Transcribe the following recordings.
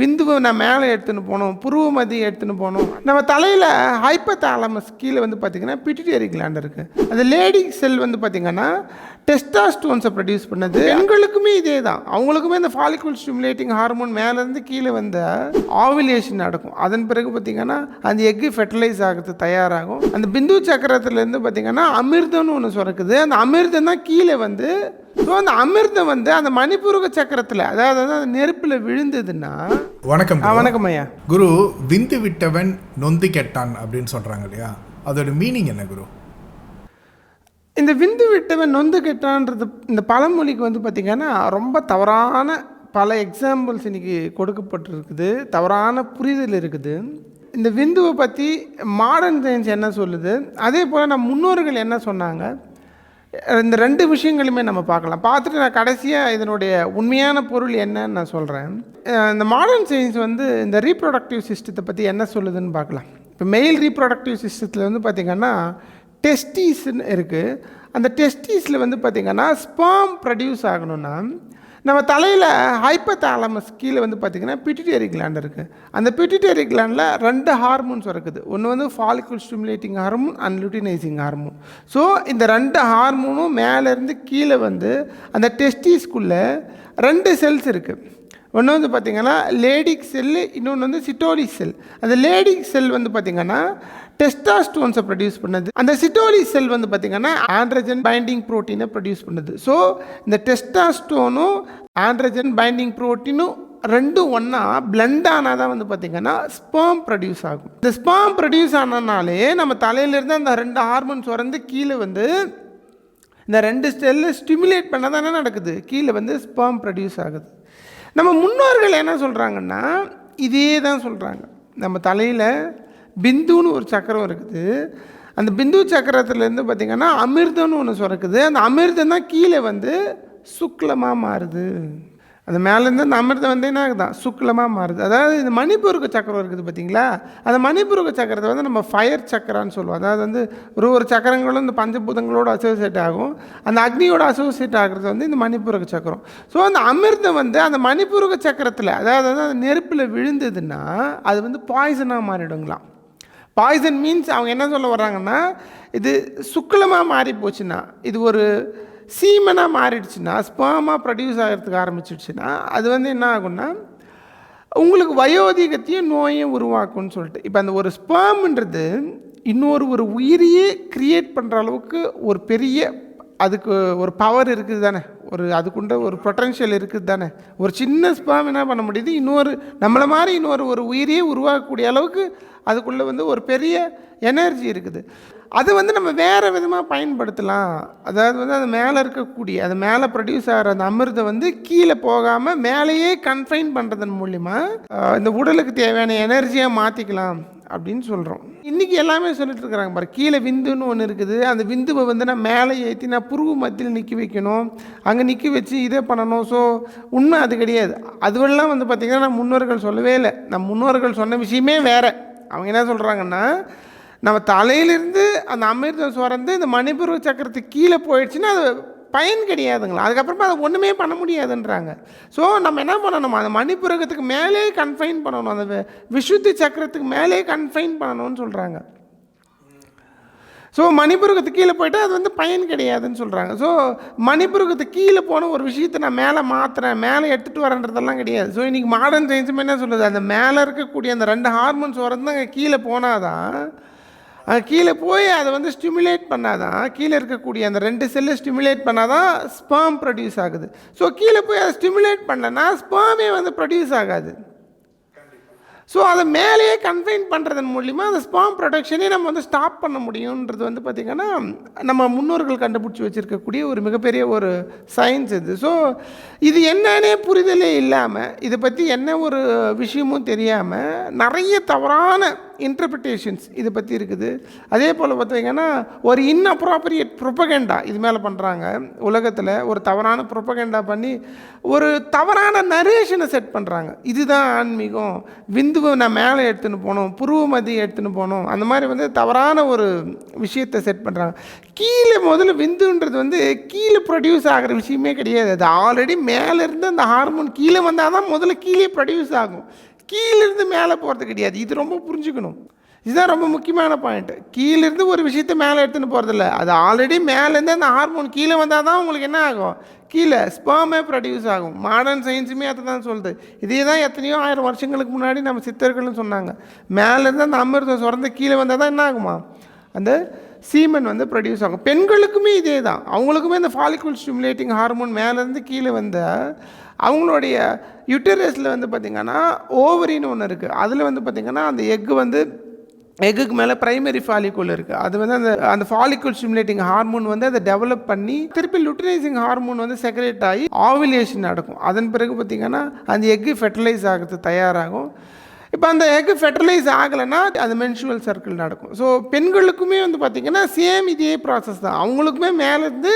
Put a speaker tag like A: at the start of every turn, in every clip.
A: விந்துவை நான் மேலே எடுத்துன்னு போகணும் புருவ மதியம் எடுத்துன்னு போகணும் நம்ம தலையில் ஹைப்பத்தாலமஸ் கீழே வந்து பார்த்திங்கன்னா பிடிட்டரி கிளாண்ட் இருக்குது அந்த லேடி செல் வந்து பார்த்திங்கன்னா டெஸ்டாஸ்டோன்ஸை ப்ரொடியூஸ் பண்ணது. பெண்களுக்குமே இதே தான். அவங்களுக்குமே இந்த ஃபாலிகுல் ஸ்டிமுலேட்டிங் ஹார்மோன் மேலேருந்து கீழே வந்த ஆவிலேஷன் நடக்கும். அதன் பிறகு பார்த்திங்கன்னா அந்த எக்கு ஃபெர்டிலைஸ் ஆகிறது தயாராகும். அந்த பிந்து சக்கரத்துலேருந்து பார்த்திங்கன்னா அமிர்தம்னு ஒன்று சுரக்குது. அந்த அமிர்தம் தான் கீழே வந்து ஸோ அந்த அமிர்தம் வந்து அந்த மணிப்பூரக சக்கரத்தில் அதாவது அந்த நெருப்பில் விழுந்ததுன்னா
B: வணக்கம்.
A: வணக்கம் ஐயா.
B: குரு விந்து விட்டவன் நொந்து கெட்டான் அப்படின்னு சொல்றாங்க இல்லையா? அதோட மீனிங் என்ன குரு?
A: இந்த விந்து விட்டவன் நொந்து கெட்டான்றது இந்த பழமொழிக்கு வந்து பார்த்திங்கன்னா ரொம்ப தவறான பல எக்ஸாம்பிள்ஸ் இன்னைக்கு கொடுக்கப்பட்டிருக்குது. தவறான புரிதல் இருக்குது. இந்த விந்துவை பற்றி மாடர்ன் சயின்ஸ் என்ன சொல்லுது? அதே போல் நம்ம முன்னோர்கள் என்ன சொன்னாங்க? இந்த ரெண்டு விஷயங்களுமே நம்ம பார்க்கலாம். பார்த்துட்டு நான் கடைசியாக இதனுடைய உண்மையான பொருள் என்னன்னு நான் சொல்கிறேன் இந்த மாடர்ன் சயின்ஸ் வந்து இந்த ரீப்ரொடக்டிவ் சிஸ்டத்தை பற்றி என்ன சொல்லுதுன்னு பார்க்கலாம். இப்போ மெயில் ரீப்ரொடக்டிவ் சிஸ்டத்தில் வந்து பார்த்திங்கன்னா டெஸ்டீஸ்ன்னு இருக்குது அந்த டெஸ்டீஸில் வந்து பார்த்திங்கன்னா ஸ்பாம் ப்ரொடியூஸ் ஆகணும்னா நம்ம தலையில் ஹைப்பத்தாலமஸ் கீழே வந்து பார்த்திங்கன்னா பிட்டிட்டரி கிளாண்ட் இருக்குது அந்த பிட்டிட்டரி கிளாண்டில் ரெண்டு ஹார்மோன்ஸ் இருக்குது. ஒன்று வந்து follicle stimulating hormone and luteinizing hormone so இந்த ரெண்டு ஹார்மோனும் மேலேருந்து கீழே வந்து அந்த டெஸ்டிஸ்குள்ளே ரெண்டு செல்ஸ் இருக்குது ஒன்று வந்து பார்த்திங்கன்னா லேடிக் செல்லு இன்னொன்று வந்து சிட்டோலி செல். அந்த லேடிக் செல் வந்து பார்த்திங்கன்னா டெஸ்டாஸ்டோன்ஸை ப்ரொடியூஸ் பண்ணுது. அந்த சிட்டோலி செல் வந்து பார்த்திங்கன்னா ஆண்ட்ரஜன் பைண்டிங் ப்ரோட்டீனை ப்ரொடியூஸ் பண்ணுது. ஸோ இந்த டெஸ்டாஸ்டோனும் ஆண்ட்ரஜன் பைண்டிங் ப்ரோட்டீனும் ரெண்டும் ஒன்றா பிளெண்ட் ஆனால் தான் வந்து பார்த்திங்கன்னா ஸ்பேம் ப்ரொடியூஸ் ஆகும். இந்த ஸ்பேம் ப்ரொடியூஸ் ஆனனாலே நம்ம தலையிலேருந்து அந்த ரெண்டு ஹார்மோன்ஸ் வரந்து கீழே வந்து இந்த ரெண்டு ஸ்டெல்லு ஸ்டிமுலேட் பண்ண தான் என்ன நடக்குது. கீழே வந்து ஸ்பேம் ப்ரொடியூஸ் ஆகுது. நம்ம முன்னோர்கள் என்ன சொல்கிறாங்கன்னா இதே தான் சொல்கிறாங்க நம்ம தலையில் பிந்துன்னு ஒரு சக்கரம் இருக்குது. அந்த பிந்து சக்கரத்துலேருந்து பார்த்திங்கன்னா அமிர்தம்னு ஒன்று சுரக்குது. அந்த அமிர்தம் தான் கீழே வந்து சுக்லமாக மாறுது. அந்த மேலேருந்து அந்த அமிர்தம் வந்து என்ன ஆகுதான் சுக்லமாக மாறுது. அதாவது இந்த மணிபுருக சக்கரம் இருக்குது பார்த்தீங்களா? அந்த மணிபுருக சக்கரத்தை வந்து நம்ம ஃபயர் சக்கரான்னு சொல்லுவோம். அதாவது வந்து ஒரு ஒரு சக்கரங்களும் இந்த பஞ்சபூதங்களோட அசோசியேட் ஆகும். அந்த அக்னியோட அசோசியேட் ஆகிறது வந்து இந்த மணிப்பூரக சக்கரம். ஸோ அந்த அமிர்தம் வந்து அந்த மணிபுருக சக்கரத்தில் அதாவது வந்து அந்த நெருப்பில் விழுந்ததுன்னா அது வந்து பாய்சனாக மாறிடுங்களாம். பாய்சன் மீன்ஸ் அவங்க என்ன சொல்ல வர்றாங்கன்னா இது சுக்லமாக மாறி போச்சுன்னா இது ஒரு சீமனாக மாறிடுச்சுன்னா ஸ்பேமாக ப்ரொடியூஸ் ஆகிறதுக்கு ஆரம்பிச்சிடுச்சுன்னா அது வந்து என்ன ஆகும்னா உங்களுக்கு வயோதிகத்தையும் நோயும் உருவாக்கும்னு சொல்லிட்டு இப்போ அந்த ஒரு ஸ்பாம்ன்றது இன்னொரு ஒரு உயிரியே க்ரியேட் பண்ணுற அளவுக்கு ஒரு பெரிய அதுக்கு ஒரு பவர் இருக்குது தானே. ஒரு அதுக்குண்ட ஒரு பொட்டன்ஷியல் இருக்குது தானே. ஒரு சின்ன ஸ்பாம் என்ன பண்ண முடியுது? இன்னொரு நம்மளை மாதிரி இன்னொரு ஒரு உயிரியே உருவாக்கக்கூடிய அளவுக்கு அதுக்குள்ளே வந்து ஒரு பெரிய எனர்ஜி இருக்குது. அது வந்து நம்ம வேறு விதமாக பயன்படுத்தலாம். அதாவது வந்து அது மேலே இருக்கக்கூடிய அது மேலே ப்ரொடியூஸ் ஆகிற அந்த அமிர்தம் வந்து கீழே போகாமல் மேலேயே கன்ஃபைன் பண்ணுறதன் மூலிமா இந்த உடலுக்கு தேவையான எனர்ஜியாக மாற்றிக்கலாம் அப்படின்னு சொல்கிறோம் இன்றைக்கி எல்லாமே சொல்லிட்டு இருக்கிறாங்க பாரு கீழே விந்துன்னு ஒன்று இருக்குது. அந்த விந்துவை வந்து நான் மேலே ஏற்றி நான் புருவு மத்தியில் நிற்க வைக்கணும். அங்கே நிற்க வச்சு இதை பண்ணணும். ஸோ உண்மை அது கிடையாது. அதுவெல்லாம் வந்து பார்த்திங்கன்னா நம்ம முன்னோர்கள் சொல்லவே இல்லை. நம்ம முன்னோர்கள் சொன்ன விஷயமே வேறு. அவங்க என்ன சொல்கிறாங்கன்னா நம்ம தலையிலிருந்து அந்த அமிர்தம் சுரந்து இந்த மணிப்பூர்வ சக்கரத்துக்கு கீழே போயிடுச்சுன்னா அது பயன் கிடையாதுங்களா? அதுக்கப்புறமா அதை ஒன்றுமே பண்ண முடியாதுன்றாங்க. ஸோ நம்ம என்ன பண்ணணும்? அந்த மணிப்புரகத்துக்கு மேலே கன்ஃபைன் பண்ணணும். அந்த விஷுத்தி விசுத்தி சக்கரத்துக்கு மேலே கன்ஃபைன் பண்ணணும்னு சொல்கிறாங்க ஸோ மணிபுரகத்துக்கு கீழே போயிட்டால் அது வந்து பயன் கிடையாதுன்னு சொல்கிறாங்க ஸோ மணிபுரகத்துக்கு கீழே போன ஒரு விஷயத்தை நான் மேலே மாற்றுறேன் மேலே எடுத்துகிட்டு வரேன்றதெல்லாம் கிடையாது. ஸோ இன்றைக்கி மாடர்ன் சயின்ஸுமே என்ன சொல்லுது? அந்த மேலே இருக்கக்கூடிய அந்த ரெண்டு ஹார்மோன்ஸ் வரது தான் கீழே போனாதான் தான் கீழே போய் அதை வந்து ஸ்டிமுலேட் பண்ணாதான் கீழே இருக்கக்கூடிய அந்த ரெண்டு செல்லு ஸ்டிமுலேட் பண்ணாதான் ஸ்பாம் ப்ரொடியூஸ் ஆகுது. ஸோ கீழே போய் அதை ஸ்டிமுலேட் பண்ணலன்னா ஸ்பேமே வந்து ப்ரொடியூஸ் ஆகாது. ஸோ அதை மேலேயே கன்ஃபைன் பண்ணுறதன் மூலிமா அந்த ஸ்பாம் ப்ரொடக்ஷனே நம்ம வந்து ஸ்டாப் பண்ண முடியுன்றது வந்து பார்த்திங்கன்னா நம்ம முன்னோர்கள் கண்டுபிடிச்சி வச்சுருக்கக்கூடிய ஒரு மிகப்பெரிய ஒரு சயின்ஸ் இது. ஸோ இது என்னன்னே புரிதலே இல்லாமல் இதை பற்றி என்ன ஒரு விஷயமும் தெரியாமல் நிறைய தவறான இன்டர்பிரிட்டேஷன்ஸ் இதை பற்றி இருக்குது. அதே போல் பார்த்தீங்கன்னா ஒரு இன்அப்ராப்ரியேட் ப்ரொப்பகேண்டா இது மேலே பண்ணுறாங்க உலகத்தில் ஒரு தவறான ப்ரொப்பகேண்டா பண்ணி ஒரு தவறான நரேஷனை செட் பண்ணுறாங்க இதுதான் ஆன்மீகம். விந்துவை நான் மேலே எடுத்துன்னு போகணும் புருவமதி எடுத்துன்னு போகணும் அந்த மாதிரி வந்து தவறான ஒரு விஷயத்தை செட் பண்ணுறாங்க கீழே முதல்ல விந்துன்றது வந்து கீழே ப்ரொடியூஸ் ஆகிற விஷயமே கிடையாது. அது ஆல்ரெடி மேலேருந்து அந்த ஹார்மோன் கீழே வந்தால் தான் முதல்ல கீழே ப்ரொடியூஸ் ஆகும். கீழிருந்து மேலே போகிறது கிடையாது. இது ரொம்ப புரிஞ்சுக்கணும். இதுதான் ரொம்ப முக்கியமான பாயிண்ட்டு கீழிருந்து ஒரு விஷயத்தை மேலே எடுத்துன்னு போகிறதில்ல அது ஆல்ரெடி மேலேருந்து அந்த ஹார்மோன் கீழே வந்தால் தான் உங்களுக்கு என்ன ஆகும்? கீழே ஸ்பேமே ப்ரொடியூஸ் ஆகும். மாடர்ன் சயின்ஸுமே அதை தான் சொல்லுது. இதே தான் எத்தனையோ ஆயிரம் வருஷங்களுக்கு முன்னாடி நம்ம சித்தர்கள்னு சொன்னாங்க. மேலேருந்து அந்த அமிர்தம் சுரந்து கீழே வந்தால் தான் என்ன ஆகுமா? அந்த சீமன் வந்து ப்ரொடியூஸ் ஆகும். பெண்களுக்குமே இதே தான் அவங்களுக்குமே இந்த ஃபாலிகுல் ஸ்டிமுலேட்டிங் ஹார்மோன் மேலேருந்து கீழே வந்த அவங்களுடைய யுட்டரஸில் வந்து பார்த்திங்கன்னா ஓவரின்னு ஒன்று இருக்குது அதில் வந்து பார்த்திங்கன்னா அந்த எக்கு வந்து எக்குக்கு மேலே ப்ரைமரி ஃபாலிகூல் இருக்குது அது வந்து அந்த அந்த ஃபாலிகூல் ஸ்டிமுலேட்டிங் ஹார்மோன் வந்து அதை டெவலப் பண்ணி திருப்பி லுட்டினைசிங் ஹார்மோன் வந்து செக்ரேட் ஆகி ஆவிலேஷன் நடக்கும். அதன் பிறகு பார்த்திங்கன்னா அந்த எக்கு ஃபெர்டிலைஸ் ஆகிறது தயாராகும். இப்போ அந்த எக் ஃபெர்டிலைஸ் ஆகலைன்னா அது மென்சுவல் சர்க்கிள் நடக்கும். ஸோ பெண்களுக்குமே வந்து பார்த்திங்கன்னா சேம் இதே ப்ராசஸ் தான். அவங்களுக்குமே மேலேருந்து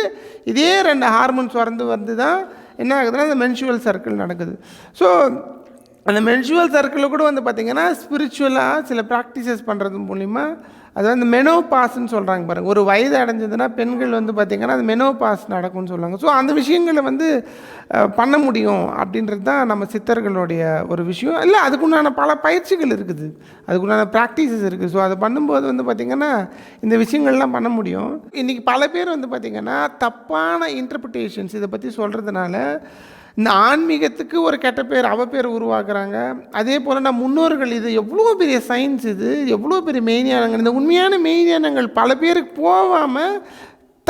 A: இதே ரெண்டு ஹார்மோன்ஸ் வரந்து வந்து தான் என்ன ஆகுதுன்னா அந்த மென்சுவல் சர்க்கிள் நடக்குது. ஸோ அந்த மென்சுவல் சர்க்கிளில் கூட வந்து பார்த்திங்கன்னா ஸ்பிரிச்சுவலாக சில ப்ராக்டிசஸ் பண்ணுறது மூலிமா அது வந்து மெனோ பாஸ்ன்னு சொல்கிறாங்க பாருங்கள் ஒரு வயது அடைஞ்சதுன்னா பெண்கள் வந்து பார்த்திங்கன்னா அது மெனோ பாஸ் நடக்கும்னு சொல்லுவாங்க. ஸோ அந்த விஷயங்களை வந்து பண்ண முடியும் அப்படின்றது தான் நம்ம சித்தர்களுடைய ஒரு விஷயம். இல்லை அதுக்குண்டான பல பயிற்சிகள் இருக்குது. அதுக்குண்டான ப்ராக்டிசஸ் இருக்குது. ஸோ அதை பண்ணும்போது வந்து பார்த்திங்கன்னா இந்த விஷயங்கள்லாம் பண்ண முடியும். இன்றைக்கி பல பேர் வந்து பார்த்திங்கன்னா தப்பான இன்டர்பிரிட்டேஷன்ஸ் இதை பற்றி சொல்கிறதுனால இந்த ஆன்மீகத்துக்கு ஒரு கெட்ட பேர் அவ பேர் உருவாக்குறாங்க. அதே போல் நம்ம முன்னோர்கள் இது எவ்வளோ பெரிய சயின்ஸ் இது எவ்வளோ பெரிய மெய்ஞானங்கள் இந்த உண்மையான மெய்ஞானங்கள் பல பேருக்கு போகாமல்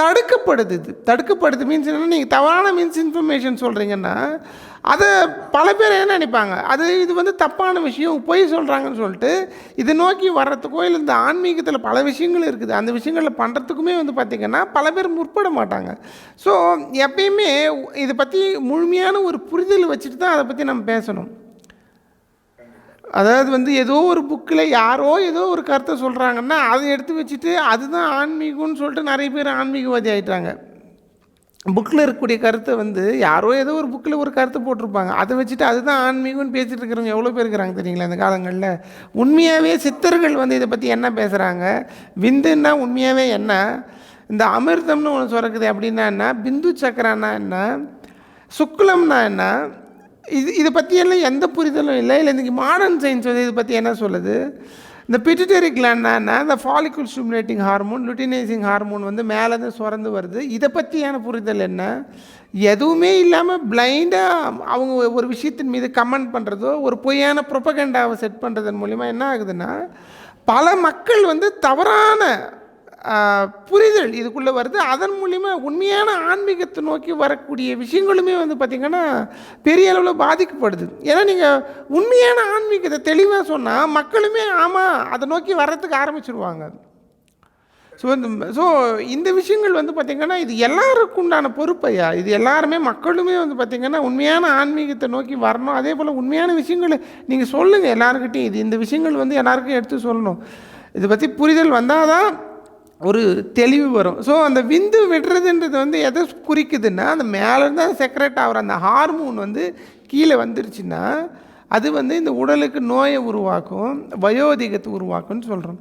A: தடுக்கப்படுது. இது தடுக்கப்படுது மீன்ஸ் என்னென்னா நீங்கள் தவறான மீன்ஸ் இன்ஃபர்மேஷன் சொல்கிறீங்கன்னா அதை பல பேர் என்ன நினைப்பாங்க? அது இது வந்து தப்பான விஷயம் பொய் சொல்கிறாங்கன்னு சொல்லிட்டு இதை நோக்கி வர்றதுக்கோ இல்லை இந்த ஆன்மீகத்தில் பல விஷயங்கள் இருக்குது. அந்த விஷயங்களில் பண்ணுறதுக்குமே வந்து பார்த்திங்கன்னா பல பேர் முற்பட மாட்டாங்க. ஸோ எப்பயுமே இதை பற்றி முழுமையான ஒரு புரிதல் வச்சுட்டு தான் அதை பற்றி நம்ம பேசணும். அதாவது வந்து ஏதோ ஒரு புக்கில் யாரோ ஏதோ ஒரு கருத்தை சொல்கிறாங்கன்னா அதை எடுத்து வச்சுட்டு அதுதான் ஆன்மீகம்னு சொல்லிட்டு நிறைய பேர் ஆன்மீகவாதி ஆகிட்டாங்க புக்கில் இருக்கக்கூடிய கருத்தை வந்து யாரோ ஏதோ ஒரு புக்கில் ஒரு கருத்தை போட்டிருப்பாங்க. அதை வச்சுட்டு அதுதான் ஆன்மீகம்னு பேசிகிட்டு இருக்கிறவங்க எவ்வளோ பேர் இருக்கிறாங்க தெரியுங்களா? இந்த காலங்களில் உண்மையாகவே சித்தர்கள் வந்து இதை பற்றி என்ன பேசுகிறாங்க விந்துன்னா உண்மையாகவே என்ன? இந்த அமிர்தம்னு ஒன்று சுரக்குது அப்படின்னா என்ன? பிந்து சக்கரன்னா என்ன? சுக்குலம்னா என்ன? இது இதை பற்றியெல்லாம் எந்த புரிதலும் இல்லை. இல்லை இன்றைக்கி மாடர்ன் சயின்ஸ் வந்து இதை பற்றி என்ன சொல்லுது? இந்த பிட்டுட்டரி கிளான்னா இந்த follicle stimulating hormone luteinizing hormone வந்து மேலேருந்து சுரந்து வருது. இதை பற்றியான புரிதல் என்ன? எதுவுமே இல்லாமல் பிளைண்டாக அவங்க ஒரு விஷயத்தின் மீது கமெண்ட் பண்ணுறதோ ஒரு பொய்யான ப்ரொபகண்டாவை செட் பண்ணுறதன் மூலிமா என்ன ஆகுதுன்னா பல மக்கள் வந்து தவறான புரிதல் இதுக்குள்ளே வருது. அதன் மூலிமா உண்மையான ஆன்மீகத்தை நோக்கி வரக்கூடிய விஷயங்களுமே வந்து பார்த்திங்கன்னா பெரிய அளவில் பாதிக்கப்படுது. ஏன்னா நீங்கள் உண்மையான ஆன்மீகத்தை தெளிவாக சொன்னால் மக்களுமே ஆமாம் அதை நோக்கி வர்றதுக்கு ஆரம்பிச்சிருவாங்க. ஸோ இந்த ஸோ இந்த விஷயங்கள் வந்து பார்த்திங்கன்னா இது எல்லாருக்கும் உண்டான பொறுப்பையா இது எல்லாருமே மக்களுமே வந்து பார்த்திங்கன்னா உண்மையான ஆன்மீகத்தை நோக்கி வரணும். அதே போல் உண்மையான விஷயங்களை நீங்கள் சொல்லுங்கள் எல்லாருக்கிட்டையும் இது இந்த விஷயங்கள் வந்து எல்லாருக்கும் எடுத்து சொல்லணும். இதை பற்றி புரிதல் வந்தால் தான் ஒரு தெளிவு வரும். ஸோ அந்த விந்து விடுறதுன்றது வந்து எதை குறிக்குதுன்னா அந்த மேலேருந்து அந்த செக்ரெட் ஆகிற அந்த ஹார்மோன் வந்து கீழே வந்துருச்சுன்னா அது வந்து இந்த உடலுக்கு நோயை உருவாக்கும் வயோதிகத்தை உருவாக்கும்னு சொல்கிறோம்